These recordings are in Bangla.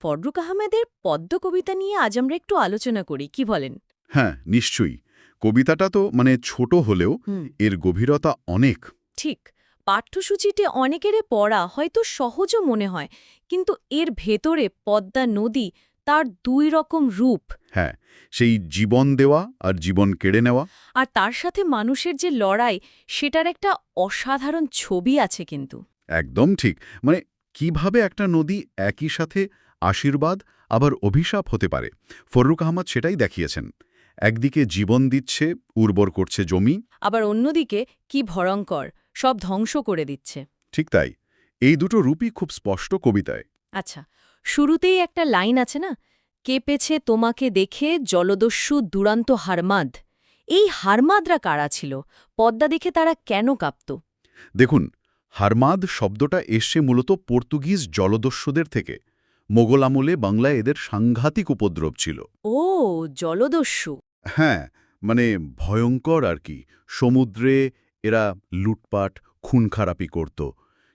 ফররুক আহমেদের পদ্ম কবিতা নিয়ে আজ আমরা একটু আলোচনা করি কি বলেন? হ্যাঁ নিশ্চয়ই। কবিতাটা তো মানে ছোট হলেও এর গভীরতা অনেক। ঠিক পাঠ্যসূচিতে অনেকেরে পড়া হয়তো সহজও মনে হয় কিন্তু এর ভেতরে পদ্মা নদী তার দুই রকম রূপ। হ্যাঁ সেই জীবন দেওয়া আর জীবন কেড়ে নেওয়া। আর তার সাথে মানুষের যে লড়াই সেটার একটা অসাধারণ ছবি আছে কিন্তু। একদম ঠিক। মানে কীভাবে একটা নদী একই সাথে আশীর্বাদ আবার অভিশাপ হতে পারে। ফররুক আহমদ সেটাই দেখিয়েছেন। একদিকে জীবন দিচ্ছে উর্বর করছে জমি। আবার অন্যদিকে কি ভয়ঙ্কর সব ধ্বংস করে দিচ্ছে। ঠিক তাই। এই দুটো রূপই খুব স্পষ্ট কবিতায়। আচ্ছা শুরুতেই একটা লাইন আছে না? কেঁপেছে তোমাকে দেখে জলদস্যু দুরান্ত হারমাদ। এই হারমাদরা কারা ছিল? পদ্মা দেখে তারা কেন কাঁপত? দেখুন হারমাদ শব্দটা এসছে মূলত পর্তুগিজ জলদস্যুদের থেকে। মোগল আমলে বাংলায় এদের সাংঘাতিক উপদ্রব ছিল। ও জলদস্যু। হ্যাঁ মানে ভয়ঙ্কর আর কি। সমুদ্রে এরা লুটপাট খুন খারাপি করত।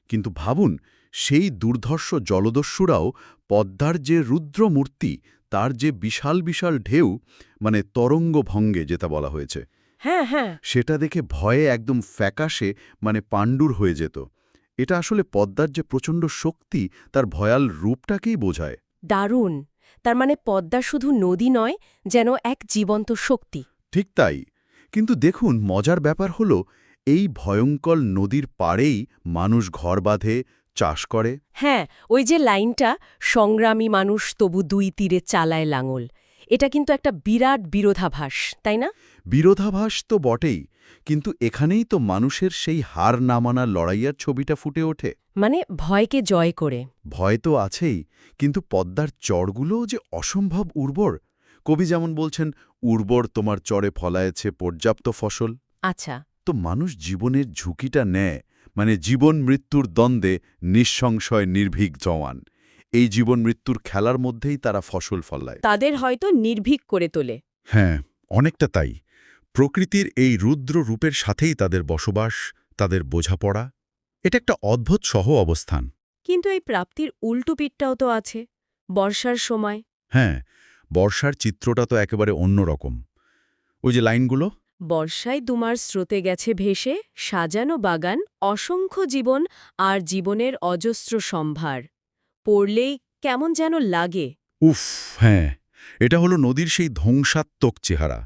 কিন্তু ভাবুন সেই দুর্ধর্ষ জলদস্যুরাও পদ্মার যে রুদ্র মূর্তি তার যে বিশাল বিশাল ঢেউ মানে তরঙ্গ ভঙ্গে যেটা বলা হয়েছে হ্যাঁ হ্যাঁ। সেটা দেখে ভয়ে একদম ফ্যাকাশে মানে পাণ্ডুর হয়ে যেত। এটা আসলে পদ্মার যে প্রচণ্ড শক্তি তার ভয়াল রূপটাকেই বোঝায়। দারুণ! তার মানে পদ্মা শুধু নদী নয় যেন এক জীবন্ত শক্তি। ঠিক তাই। কিন্তু দেখুন মজার ব্যাপার হল এই ভয়ঙ্কর নদীর পাড়েই মানুষ ঘর বাঁধে চাষ করে। হ্যাঁ ওই যে লাইনটা সংগ্রামী মানুষ তবু দুই তীরে চালায় লাঙল। এটা কিন্তু একটা বিরাট বিরোধাভাস তাই না? বিরোধাভাস তো বটেই কিন্তু এখানেই তো মানুষের সেই হার না মানা লড়াইয়ার ছবিটা ফুটে ওঠে। মানে ভয়কে জয় করে। ভয় তো আছেই কিন্তু পদ্মার চরগুলোও যে অসম্ভব উর্বর। কবি যেমন বলছেন উর্বর তোমার চরে ফলায়েছে পর্যাপ্ত ফসল। আচ্ছা। তো মানুষ জীবনের ঝুঁকিটা নেয় মানে জীবন মৃত্যুর দ্বন্দ্বে নিঃসংশয় নির্ভীক জওয়ান। এই জীবন মৃত্যুর খেলার মধ্যেই তারা ফসল ফলায়। তাদের হয়তো নির্ভীক করে তোলে। হ্যাঁ অনেকটা তাই। প্রকৃতির এই রুদ্র রূপের সাথেই তাদের বসবাস তাদের বোঝাপড়া এটা একটা অদ্ভুত সহ অবস্থান। কিন্তু এই প্রাপ্তির উল্টো পিঠটাও তো আছে বর্ষার সময়। হ্যাঁ বর্ষার চিত্রটা তো একেবারে অন্যরকম ওই যে লাইনগুলো? বর্ষায় দুমার স্রোতে গেছে ভেসে সাজানো বাগান অসংখ্য জীবন আর জীবনের অজস্র সম্ভার। পড়লেই কেমন যেন লাগে। উফ হ্যাঁ এটা হলো নদীর সেই ধ্বংসাত্মক চেহারা।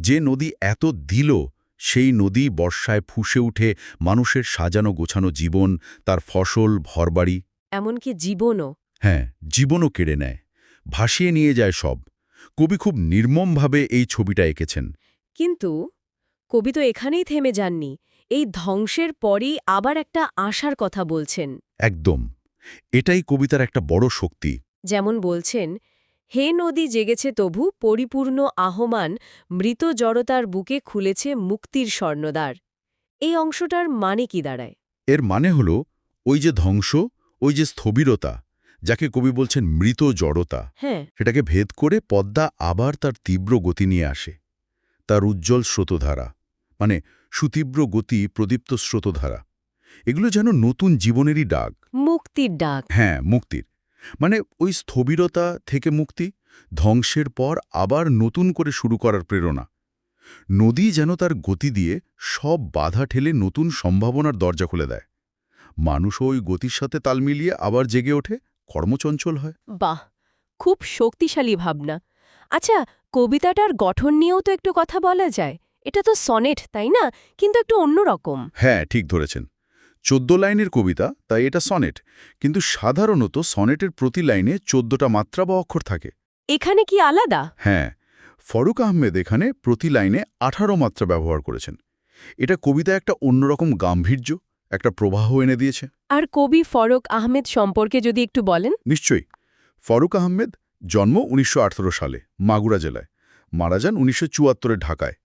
যে নদী এত দিল সেই নদী বর্ষায় ফুসে উঠে মানুষের সাজানো গোছানো জীবন তার ফসল ভরবাড়ি এমনকি জীবনও। হ্যাঁ জীবনও কেড়ে নেয়। ভাসিয়ে নিয়ে যায় সব। কবি খুব নির্মমভাবে এই ছবিটা এঁকেছেন। কিন্তু কবি তো এখানেই থেমে যাননি। এই ধ্বংসের পরেই আবার একটা আশার কথা বলছেন। একদম। এটাই কবিতার একটা বড় শক্তি। যেমন বলছেন হে নদী জেগেছে তবু পরিপূর্ণ আহমান মৃত জড়তার বুকে খুলেছে মুক্তির স্বর্ণদ্বার। এই অংশটার মানে কি দাঁড়ায়? এর মানে হল ওই যে ধ্বংস ওই যে স্থবিরতা যাকে কবি বলছেন মৃত জড়তা। হ্যাঁ। সেটাকে ভেদ করে পদ্মা আবার তার তীব্র গতি নিয়ে আসে। তার উজ্জ্বল স্রোতধারা মানে সুতীব্র গতি প্রদীপ্ত স্রোতধারা। এগুলো যেন নতুন জীবনেরই ডাক। মুক্তির ডাক। হ্যাঁ মুক্তির। মানে ওই স্থবিরতা থেকে মুক্তি ধ্বংসের পর আবার নতুন করে শুরু করার প্রেরণা। নদী যেন তার গতি দিয়ে সব বাধা ঠেলে নতুন সম্ভাবনার দরজা খুলে দেয়। মানুষও ওই গতির সাথে তাল মিলিয়ে আবার জেগে ওঠে কর্মচঞ্চল হয়। বাহ খুব শক্তিশালী ভাবনা। আচ্ছা কবিতাটার গঠন নিয়েও তো একটু কথা বলা যায়। এটা তো সনেট তাই না? কিন্তু একটু অন্যরকম। হ্যাঁ ঠিক ধরেছেন। চোদ্দ লাইনের কবিতা তাই এটা সনেট। কিন্তু সাধারণত সনেটের প্রতি লাইনে চোদ্দটা মাত্রা বা অক্ষর থাকে। এখানে কি আলাদা? হ্যাঁ ফরুক আহমেদ এখানে প্রতি লাইনে আঠারো মাত্রা ব্যবহার করেছেন। এটা কবিতা একটা অন্যরকম গাম্ভীর্য একটা প্রবাহ এনে দিয়েছে। আর কবি ফরক আহমেদ সম্পর্কে যদি একটু বলেন? নিশ্চয়ই। ফরুক আহমেদ জন্ম উনিশশো আঠেরো সালে মাগুরা জেলায় মারা যান উনিশশো ঢাকায়।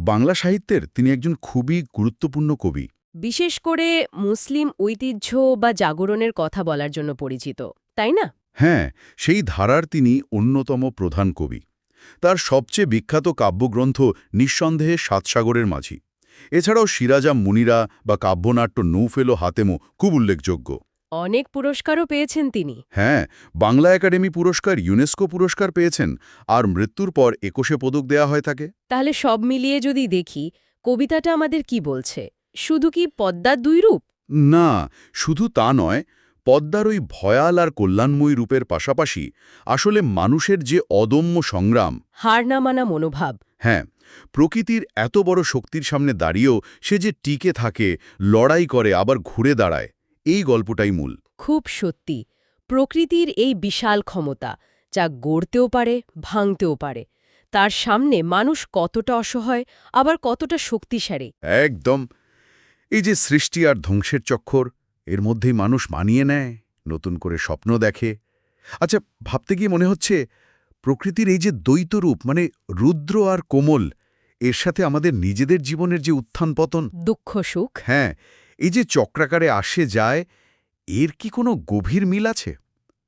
বাংলা সাহিত্যের তিনি একজন খুবই গুরুত্বপূর্ণ কবি। বিশেষ করে মুসলিম ঐতিহ্য বা জাগরণের কথা বলার জন্য পরিচিত তাই না? হ্যাঁ সেই ধারার তিনি অন্যতম প্রধান কবি। তার সবচেয়ে বিখ্যাত কাব্যগ্রন্থ নিঃসন্দেহে সাতসাগরের মাঝি। এছাড়াও সিরাজা মুনিরা বা কাব্যনাট্য নৌফেল হাতেমো খুব উল্লেখযোগ্য। অনেক পুরস্কারও পেয়েছেন তিনি। হ্যাঁ বাংলা একাডেমি পুরস্কার ইউনেস্কো পুরস্কার পেয়েছেন আর মৃত্যুর পর একুশে পদক দেয়া হয় তাকে। তাহলে সব মিলিয়ে যদি দেখি কবিতাটা আমাদের কি বলছে? শুধু কি পদ্মার দুই রূপ? না শুধু তা নয় পদ্মার ওই ভয়াল আর কল্যাণময়ী রূপের পাশাপাশি আসলে মানুষের যে অদম্য সংগ্রাম হার না মানা মনোভাব। হ্যাঁ প্রকৃতির এত বড় শক্তির সামনে দাঁড়িয়েও সে যে টিকে থাকে লড়াই করে আবার ঘুরে দাঁড়ায় এই গল্পটাই মূল। খুব সত্যি প্রকৃতির এই বিশাল ক্ষমতা যা গড়তেও পারে ভাঙতেও পারে তার সামনে মানুষ কতটা অসহায় আবার কতটা শক্তিশালী। একদম এই যে সৃষ্টি আর ধ্বংসের চক্ষর এর মধ্যেই মানুষ মানিয়ে নেয় নতুন করে স্বপ্ন দেখে। আচ্ছা ভাবতে গিয়ে মনে হচ্ছে প্রকৃতির এই যে দ্বৈত রূপ মানে রুদ্র আর কোমল এর সাথে আমাদের নিজেদের জীবনের যে উত্থান পতন। দুঃখ সুখ? হ্যাঁ এই যে চক্রাকারে আসে যায় এর কি কোনো গভীর মিল আছে?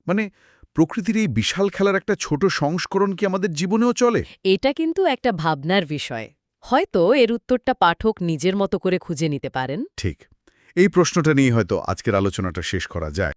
মানে প্রকৃতির এই বিশাল খেলার একটা ছোট সংস্করণ কি আমাদের জীবনেও চলে? এটা কিন্তু একটা ভাবনার বিষয়। হয়তো এর উত্তরটা পাঠক নিজের মতো করে খুঁজে নিতে পারেন। ঠিক। এই প্রশ্নটা নিয়ে হয়তো আজকের আলোচনাটা শেষ করা যায়।